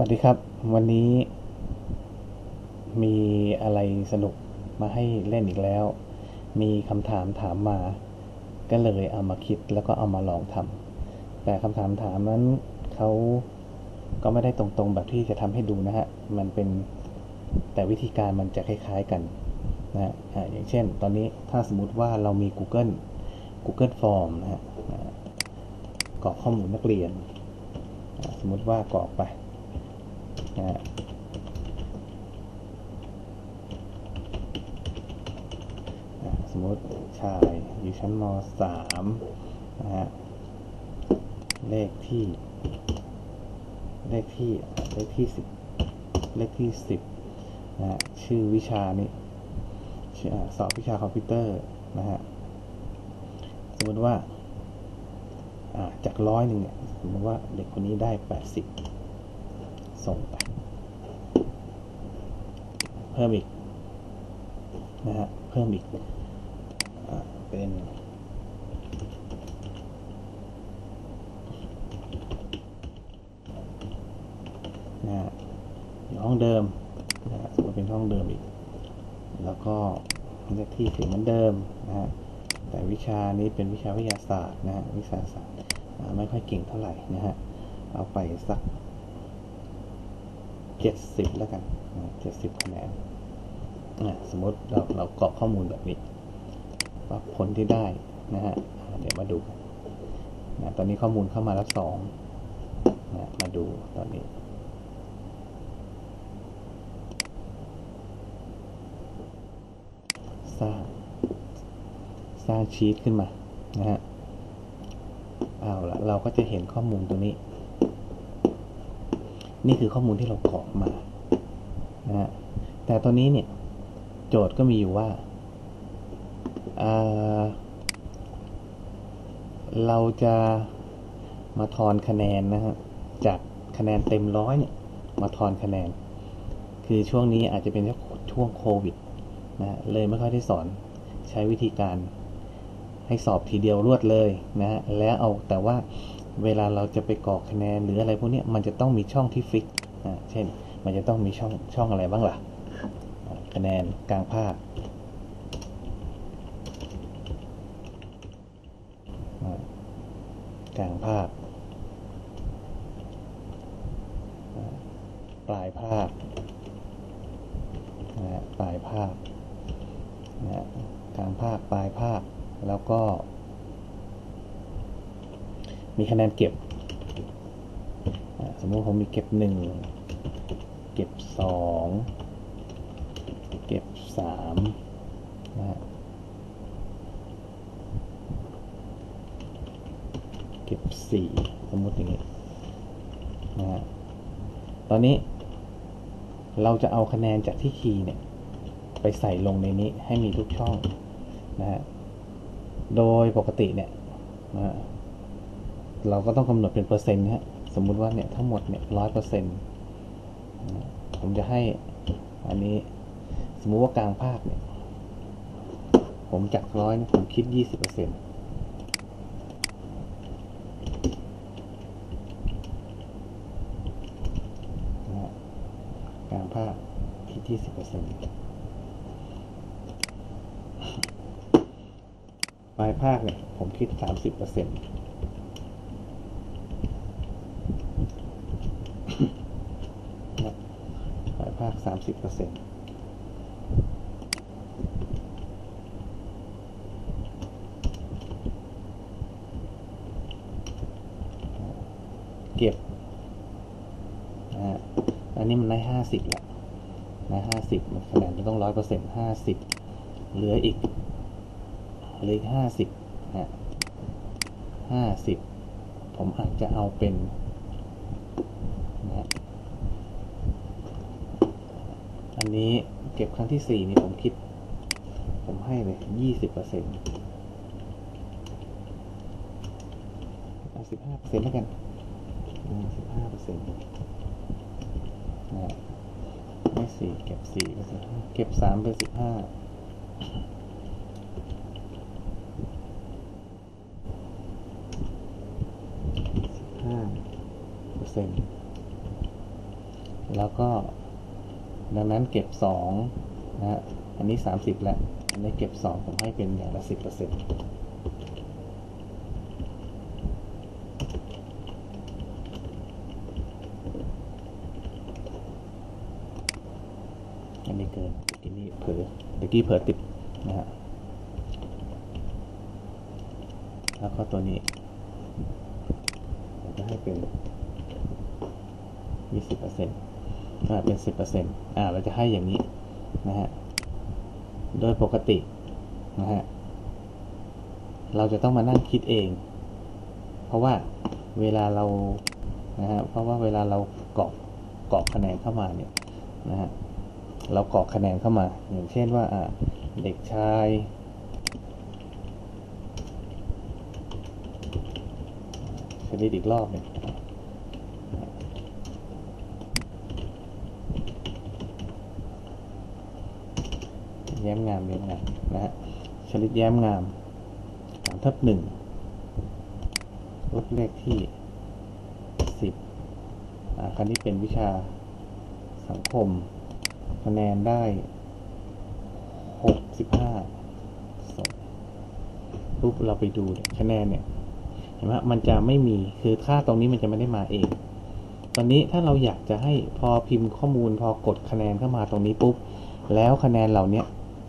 วัสดีครับ วันนี้ มีอะไรสนุกมาให้เล่นอีกแล้ว มีคำถามถามมา ก็เลยเอามาคิดแล้วก็เอามาลองทำแต่คำถามถามนั้นเขาก็ไม่ได้ตรงๆแบบที่จะทำให้ดูนะฮะ มันเป็นแต่วิธีการมันจะคล้ายๆกันนะฮะอย่างเช่น ตอนนี้ถ้าสมมติว่าเรามี Google Google Form นะฮะกรอกข้อมูลนักเรียน สมมติว่ากรอกไป นะฮะสมมติชายอยู่ชั้นม .3 นะฮะเลขที่ เลขที่เลขที่สิบเลขที่สิบนะฮะชื่อวิชานี้ชื่อสอบวิชาคอมพิวเตอร์นะฮะสมมติว่าอ่าจากร้อยหนึ่งเนี่ยสมมติว่าเด็กคนนี้ได้แปดสิบส่งไป เพิ่มอีกนะฮะเพิ่มอีกอ่าเป็นนะฮะอยู่ห้องเดิมนะฮะสมมติเป็นห้องเดิมอีก แล้วก็เลขที่ถึงเหมือนเดิมนะฮะแต่วิชานี้เป็นวิชาวิทยาศาสตร์นะฮะวิชาศาสตร์ไม่ค่อยเก่งเท่าไหร่นะฮะเอาไปสัก เจ็ดสิบแล้วกันเจ็ดสิบคะแนนสมมติเราเรากรอกข้อมูลแบบนี้ว่าผลที่ได้นะฮะเดี๋ยวมาดูกันนะตอนนี้ข้อมูลเข้ามาแล้วสองนะมาดูตอนนี้สร้างสร้างชีตขึ้นมานะฮะเอาละเราก็จะเห็นข้อมูลตรงนี้ นี่คือข้อมูลที่เรากรอมานะฮะแต่ตอนนี้เนี่ยโจทย์ก็มีอยู่ว่าอ่าเราจะมาทอนคะแนนนะฮะจากคะแนนเต็มร้อยเนี่ยมาทอนคะแนน คือช่วงนี้อาจจะเป็นช่วงโควิดนะฮะเลยไม่ค่อยได้สอนใช้วิธีการให้สอบทีเดียวรวดเลยนะฮะแล้วเอาแต่ว่า เวลาเราจะไปกรอกคะแนนหรืออะไรพวกนี้มันจะต้องมีช่องที่ฟิกอ่าเช่น มันจะต้องมีช่องช่องอะไรบ้างล่ะ คะแนนกลางภาคกลางภาค ปลายภาคนะปลายภาคนะกลางภาคปลายภาค แล้วก็ มีคะแนนเก็บ สมมติผมมีเก็บหนึ่งเก็บสองเก็บสามนะเก็บสี่สมมติอย่างนี้นะฮะตอนนี้เราจะเอาคะแนนจากที่คีย์เนี่ย ไปใส่ลงในนี้ให้มีทุกช่องนะฮะ โดยปกติเนี่ยนะ เราก็ต้องกำหนดเป็นเปอร์เซ็นต์นะฮะสมมุติว่าเนี่ยทั้งหมดเนี่ยร้อยเปอร์เซ็นต์ผมจะให้อันนี้สมมุติว่ากลางภาคเนี่ย ผมจากร้อยผมคิดยี่สิบเปอร์เซ็นต์กลางภาคคิดยี่สิบเปอร์เซ็นต์ปลายภาคเนี่ย ผมคิดสามสิบเปอร์เซ็นต์ปลายภาค สามสิบเปอร์เซ็นต์เก็บนะอันนี้มันได้ห้าสิบแล้วนะห้าสิบคะแนนมันต้องร้อยเปอร์เซ็นต์ห้าสิบเหลืออีกเหลืออีกห้าสิบนะห้าสิบผมอาจจะเอาเป็นนะอั นี้เก็บครั้งที่สี่นี่ผมคิด ผมให้เลยยี่สิบเปอร์เซ็นต์เอาสิบห้าเปอร์เซ็นต์แล้วกันสิบห้าเปอร์เซ็นต์นะไม่สี่เก็บสี่เป็นสิบห้าเก็บสามเป็นสิบห้าห้าเปอร์เซ็นต์ แล้วก็ ดังนั้นเก็บสองนะฮะอันนี้สามสิบแล้วอันนี้เก็บสองผมให้เป็นอย่างละสิบเปอร์เซ็นต์อันนี้เกินตะกี้นี่เผลอตะกี้เผลอติดนะฮะแล้วก็ตัวนี้จะให้เป็นยี่สิบเปอร์เซ็นต์ เป็นสิบเปอร์เซ็นต์อ่าเราจะให้อย่างนี้นะฮะโดยปกตินะฮะเราจะต้องมานั่งคิดเอง เพราะว่าเวลาเรานะฮะเพราะว่าเวลาเรากรอกกรอกคะแนนเข้ามาเนี่ยนะฮะเรากรอกคะแนนเข้ามา อย่างเช่นว่าอ่าเด็กชายชนิดอีกรอบหนึ่ง แย้มงามแย้มงามนะฮะชนิดแย้มงามสามทับหนึ่งลดเลขที่สิบอ่าคราวนี้เป็นวิชาสังคม คะแนนได้หกสิบห้าสองปุ๊บเราไปดูเนี่ยคะแนนเนี่ยเห็นไหมมันจะไม่มีคือค่าตรงนี้มันจะไม่ได้มาเอง ตอนนี้ถ้าเราอยากจะให้พอพิมพ์ข้อมูลพอกดคะแนนเข้ามาตรงนี้ปุ๊บ แล้วคะแนนเหล่านี้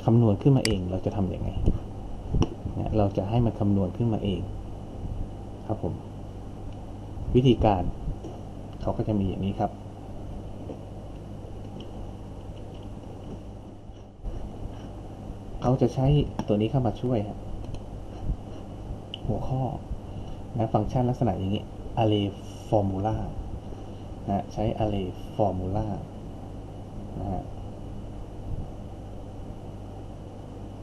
คำนวณขึ้นมาเอง เราจะทำยังไงเนี่ยเราจะให้มันคำนวณขึ้นมาเอง ครับผม วิธีการเขาก็จะมีอย่างนี้ครับ เขาจะใช้ตัวนี้เข้ามาช่วยครับหัวข้อนะฟังก์ชันลักษณะอย่างนี้ array formula นะใช้ array formula นะฮะ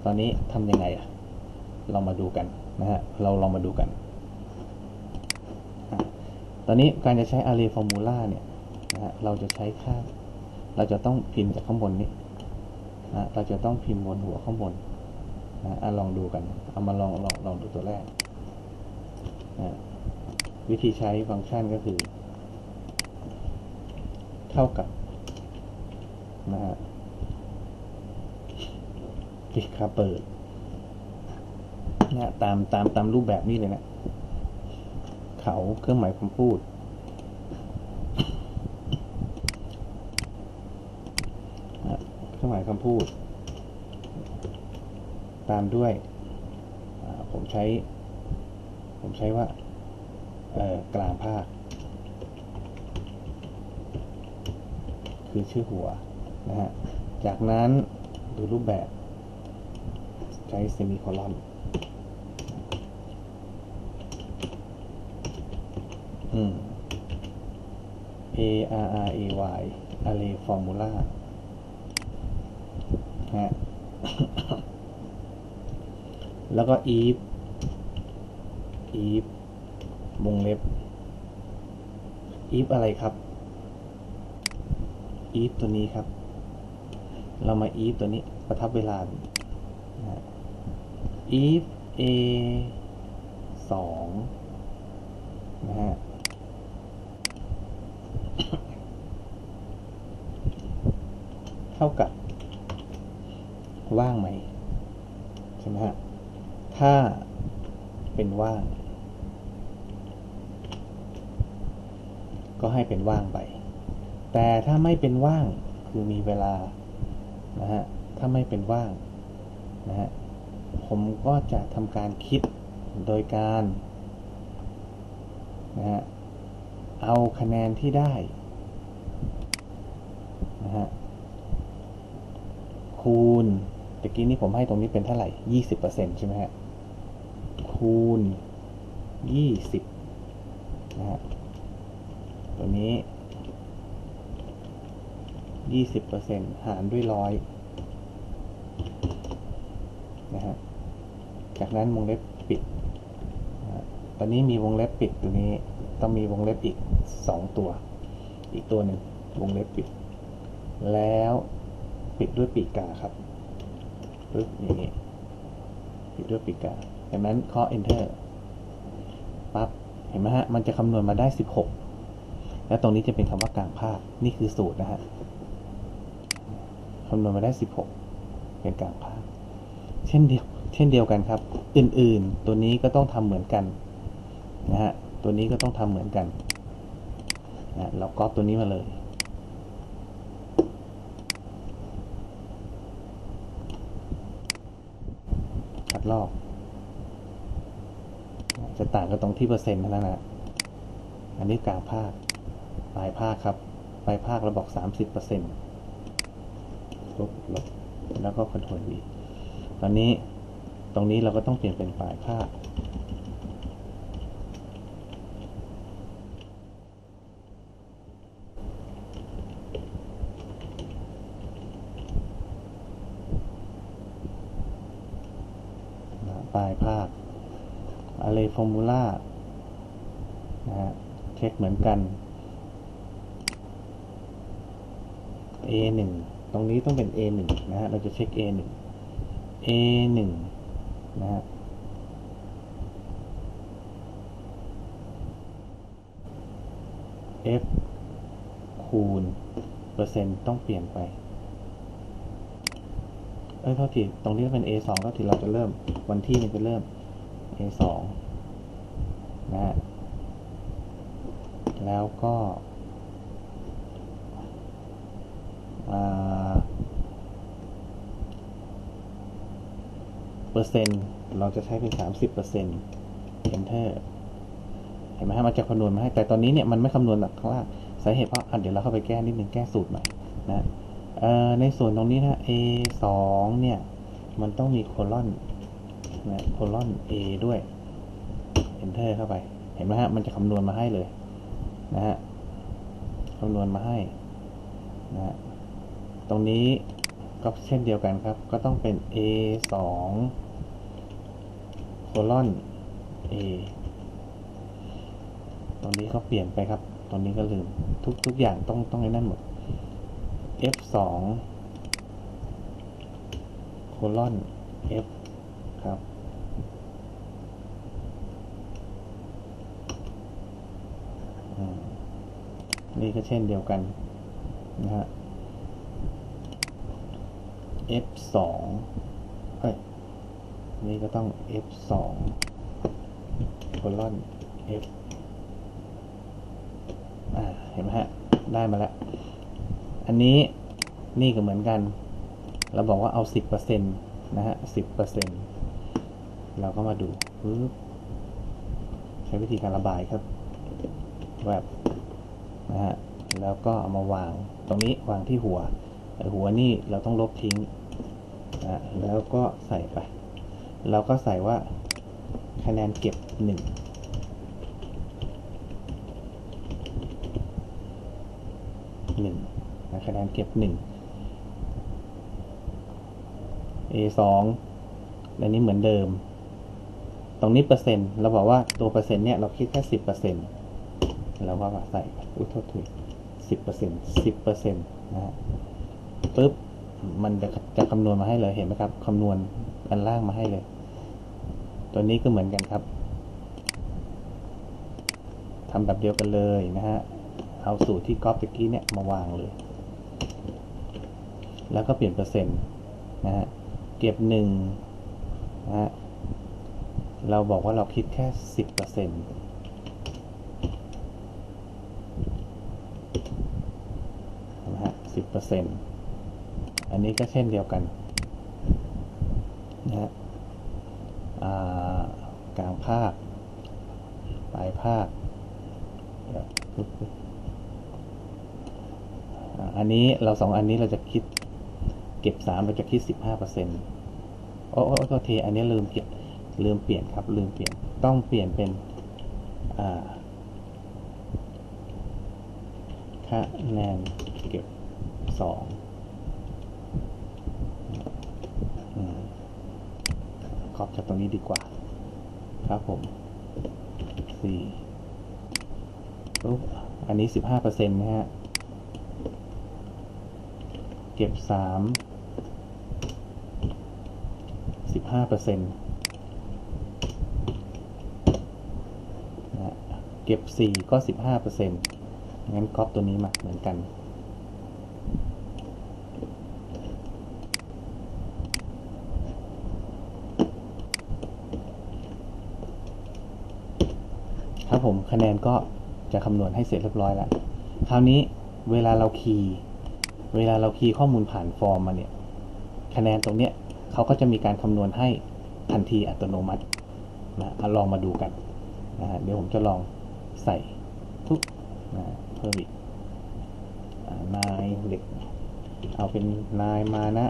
ตอนนี้ทำยังไงอะเรามาดูกันนะฮะเราลองมาดูกัน ตอนนี้การจะใช้ array formula เนี่ยนะฮะเราจะใช้ค่า เราจะต้องพิมพ์จากข้างบนนี้นะเราจะต้องพิมพ์บนหัวข้างบนนะอะลองดูกันเอามาลองลองลองดูตัวแรกนะวิธีใช้ฟังก์ชันก็คือ เท่ากับนะฮะ ปิดคาเปิดนะตามตามตามรูปแบบนี้เลยนะเขาเครื่องหมายคำพูด เครื่องหมายคำพูด ตามด้วย ผมใช้ ผมใช้ว่าเอ่อกลางภาค คือชื่อหัวนะฮะ จากนั้นดูรูปแบบ ใช้เซมิโคลอนอืม A R R A Y array formula ฮะแล้วก็ if if วงเล็บ if อะไรครับ if ตัวนี้ครับ เรามา if ตัวนี้ประทับเวลานะ if a สองนะฮะเท่ากับ ว่างไหมใช่ไหมฮะ ถ้าเป็นว่าง ก็ให้เป็นว่างไป แต่ถ้าไม่เป็นว่างคือมีเวลานะฮะ ถ้าไม่เป็นว่างนะฮะ ผมก็จะทำการคิดโดยการนะฮะเอาคะแนนที่ได้นะฮะคูณตะกี้นี้ผมให้ตรงนี้เป็นเท่าไหร่ยี่สิบเปอร์เซ็นใช่ไหมฮะ คูณยี่สิบนะฮะ ตัวนี้ยี่สิบเปอร์เซ็นหารด้วยร้อยนะฮะ จากนั้นวงเล็บปิด ตอนนี้มีวงเล็บปิดตัวนี้ ต้องมีวงเล็บอีกสองตัว อีกตัวหนึ่งวงเล็บปิด แล้วปิดด้วยปีกกาครับปึ๊บอย่างนี้ปิดด้วยปีกกาจากนั้นเคาะ enter ปั๊บ เห็นไหมฮะ มันจะคำนวณมาได้ 16 และตรงนี้จะเป็นคำว่ากลางภาค นี่คือสูตรนะฮะคำนวณมาได้ 16 เป็นกลางภาค เช่นเดียว เช่นเดียวกันครับ อื่นๆ ตัวนี้ก็ต้องทำเหมือนกันนะฮะตัวนี้ก็ต้องทำเหมือนกันนะเราก๊อปตัวนี้มาเลยคัดลอก จะต่างกันตรงที่เปอร์เซ็นต์เท่านั้นนะอันนี้กลางภาคปลายภาคครับ ปลายภาคเราบอกสามสิบเปอร์เซ็นต์ลบลบแล้วก็คอนโทรลวีตอนนี้ ตรงนี้เราก็ต้องเปลี่ยนเป็นปลายภาคปลายภาค array formula นะฮะเช็คเหมือนกัน a 1 ตรงนี้ต้องเป็น a 1 นะฮะ เราจะเช็ค a 1 a 1 นะฮะ f คูณ เปอร์เซ็นต์ต้องเปลี่ยนไป เอ้ยเท่าที่ตรงนี้เป็น a 2เท่าที่เราจะเริ่มวันที่มันจะเริ่ม a 2นะฮะแล้วก็อ่า เปอร์เซ็นต์เราจะใช้เป็นสามสิบเปอร์เซ็นต์ enter เห็นไหมฮะมันจะคำนวณมาให้ แต่ตอนนี้เนี่ยมันไม่คำนวณหรอกข้างล่างสาเหตุเพราะอะเดี๋ยวเราเข้าไปแก้นิดนึงแก้สูตรหม่นะเอ่อในส่วนตรงนี้นะ a สองเนี่ย มันต้องมีโคลอนนะโคลอน a ด้วย enter เข้าไป เห็นไหมฮะ มันจะคำนวณมาให้เลยนะฮะคำนวณมาให้นะตรงนี้ก็เช่นเดียวกันครับ ก็ต้องเป็น a 2 โคลอน a ตรงนี้ก็เปลี่ยนไปครับ ตรงนี้ก็ลืม ทุกทุกอย่างต้องต้องไอ้นั่นหมด f 2โคลอน f ครับ นี่ก็เช่นเดียวกันนะฮะ f สองเอ้ย นี่ก็ต้อง f สองโคลอน f อ่า เห็นไหมฮะ ได้มาแล้ว อันนี้นี่ก็เหมือนกัน เราบอกว่าเอาสิบเปอร์เซ็นต์นะฮะสิบเปอร์เซ็นต์เราก็มาดูปึ๊บใช้วิธีการระบายครับแบบนะฮะ แล้วก็เอามาวาง ตรงนี้วางที่หัว หัวนี่เราต้องลบทิ้งนะแล้วก็ใส่ไป เราก็ใส่ว่าคะแนนเก็บหนึ่งหนึ่งนะคะแนนเก็บหนึ่ง A สองอันนี้เหมือนเดิม ตรงนี้เปอร์เซ็นต์ เราบอกว่าตัวเปอร์เซ็นต์เนี่ยเราคิดแค่สิบเปอร์เซ็นต์เราก็มาใส่อุ้ยโทษทีสิบเปอร์เซ็นต์สิบเปอร์เซ็นต์นะฮะปุ๊บ มันจะจะคำนวณมาให้เลย เห็นไหมครับ คำนวณอันล่างมาให้เลย ตัวนี้ก็เหมือนกันครับทำแบบเดียวกันเลยนะฮะ เอาสูตรที่ก๊อปตะกี้เนี่ยมาวางเลย แล้วก็เปลี่ยนเปอร์เซ็นต์นะฮะ เก็บหนึ่งนะฮะ เราบอกว่าเราคิดแค่สิบเปอร์เซ็นต์นะฮะสิบเปอร์เซ็นต์อันนี้ก็เช่นเดียวกันนะฮะกลางภาค ปลายภาค อันนี้ เราสองอันนี้เราจะคิด เก็บสามเราจะคิดสิบห้าเปอร์เซ็นต์โอ้โอ้โทษทีอันนี้ลืมเก็บลืมเปลี่ยนครับ ลืมเปลี่ยนต้องเปลี่ยนเป็นคะแนนเก็บสองครอบจากตรงนี้ดีกว่า ครับผมสี่อันนี้สิบห้าเปอร์เซ็นต์นะฮะ เก็บสามสิบห้าเปอร์เซ็นต์เก็บสี่ก็สิบห้าเปอร์เซ็นต์งั้นก๊อปตัวนี้มาเหมือนกันครับผมคะแนนก็จะคำนวณให้เสร็จเรียบร้อยแล้ว คราวนี้เวลาเราคีย์ เวลาเราคีย์ข้อมูลผ่านฟอร์มมาเนี่ย คะแนนตรงเนี้ยเขาก็จะมีการคำนวณให้ทันทีอัตโนมัตินะลองมาดูกันนะเดี๋ยวผมจะลองใส่ทุกนะเพิ่มอีกนายเด็ก เอาเป็นนายมานะ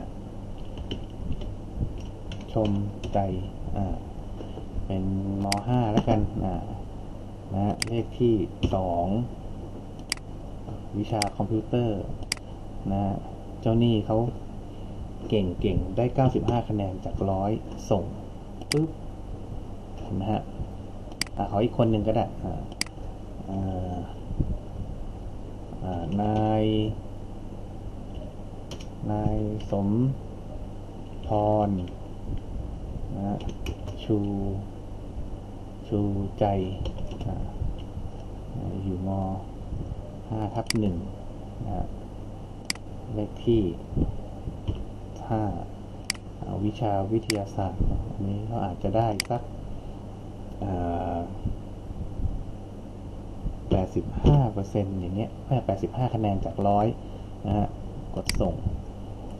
ชมใจอ่าเป็นมห้าแล้วกันอ่านะฮะเลขที่สองวิชาคอมพิวเตอร์ นะฮะเจ้าหนี้เขาเก่งเก่งได้ 95 คะแนนจากร้อยส่งปึ๊บเห็นไหมฮะอ่าขออีกคนหนึ่งก็ได้อ่าอ่านายนายสมพรนะฮะชูชูใจอ่าอยู่มห้าทับหนึ่งนะฮะ เลขที่ห้าเอาวิชาวิทยาศาสตร์อันนี้เขาอาจจะได้สักแปดสิบห้าเปอร์เซ็นต์อย่างเงี้ยแปดสิบห้าคะแนนจากร้อยนะฮะ กดส่ง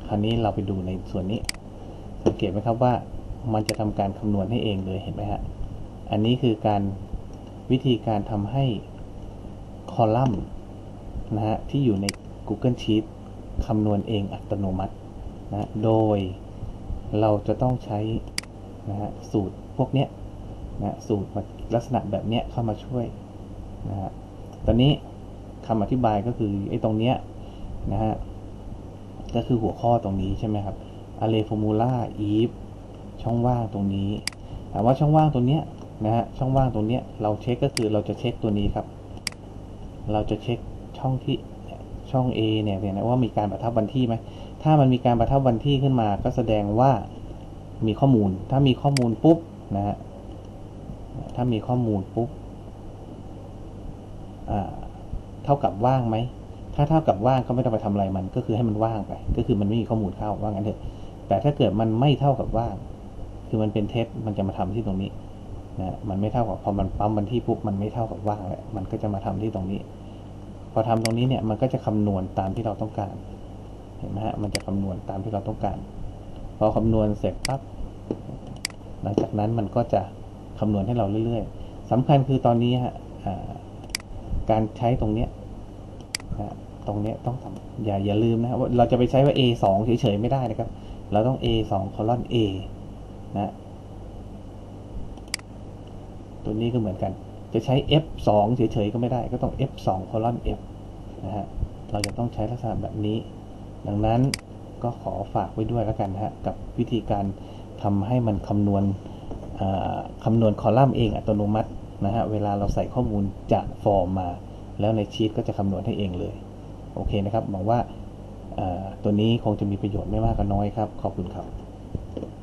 คราวนี้เราไปดูในส่วนนี้ สังเกตไหมครับว่ามันจะทำการคำนวณให้เองเลยเห็นไหมฮะ อันนี้คือการวิธีการทำให้คอลัมน์นะฮะที่อยู่ใน Google Sheet คำนวณเองอัตโนมัตินะโดยเราจะต้องใช้นะฮะสูตรพวกเนี้ยนะสูตรลักษณะแบบเนี้ยเข้ามาช่วยนะฮะตอนนี้คำอธิบายก็คือไอ้ตรงเนี้ยนะฮะก็คือหัวข้อตรงนี้ใช่ไหมครับ array formula if ช่องว่างตรงนี้ถามว่าช่องว่างตรงเนี้ยนะฮะช่องว่างตรงเนี้ยเราเช็คก็คือเราจะเช็คตัวนี้ครับ เราจะเช็คช่องที่ ช่อง A เนี่ยเนี่ยนะว่ามีการประทับวันที่ไหมถ้ามันมีการประทับวันที่ขึ้นมา ก็แสดงว่ามีข้อมูล ถ้ามีข้อมูลปุ๊บนะฮะถ้ามีข้อมูลปุ๊บอ่าเท่ากับว่างไหม ถ้าเท่ากับว่างก็ไม่ต้องไปทำอะไรมัน ก็คือให้มันว่างไป ก็คือมันไม่มีข้อมูลเข้าว่างั้นเถอะ แต่ถ้าเกิดมันไม่เท่ากับว่าง คือมันเป็นเท็จมันจะมาทำที่ตรงนี้นะมันไม่เท่ากับพอมันปั๊มวันที่ปุ๊บมันไม่เท่ากับว่างแล้วมันก็จะมาทำที่ตรงนี้ พอทำตรงนี้เนี่ยมันก็จะคำนวณตามที่เราต้องการ เห็นไหมฮะมันจะคำนวณตามที่เราต้องการ พอคำนวณเสร็จปั๊บหลังจากนั้นมันก็จะคำนวณให้เราเรื่อยๆสำคัญคือตอนนี้ฮะการใช้ตรงเนี้ยนะตรงเนี้ยต้องทำอย่าอย่าลืมนะว่าเราจะไปใช้ว่า A สองเฉยๆไม่ได้นะครับ เราต้อง A สอง colon A นะ ตัวนี้ก็เหมือนกัน จะใช้ F สองเฉยๆก็ไม่ได้ ก็ต้อง F สอง colon F นะฮะ เราจะต้องใช้ลักษณะแบบนี้ ดังนั้นก็ขอฝากไว้ด้วยแล้วกันนะฮะ กับวิธีการทำให้มันคำนวณคำนวณคอลัมน์เองอัตโนมัตินะฮะ เวลาเราใส่ข้อมูลจากฟอร์มมา แล้วในชีตก็จะคำนวณให้เองเลย โอเคนะครับหวังว่าตัวนี้คงจะมีประโยชน์ไม่มากก็น้อยครับ ขอบคุณครับ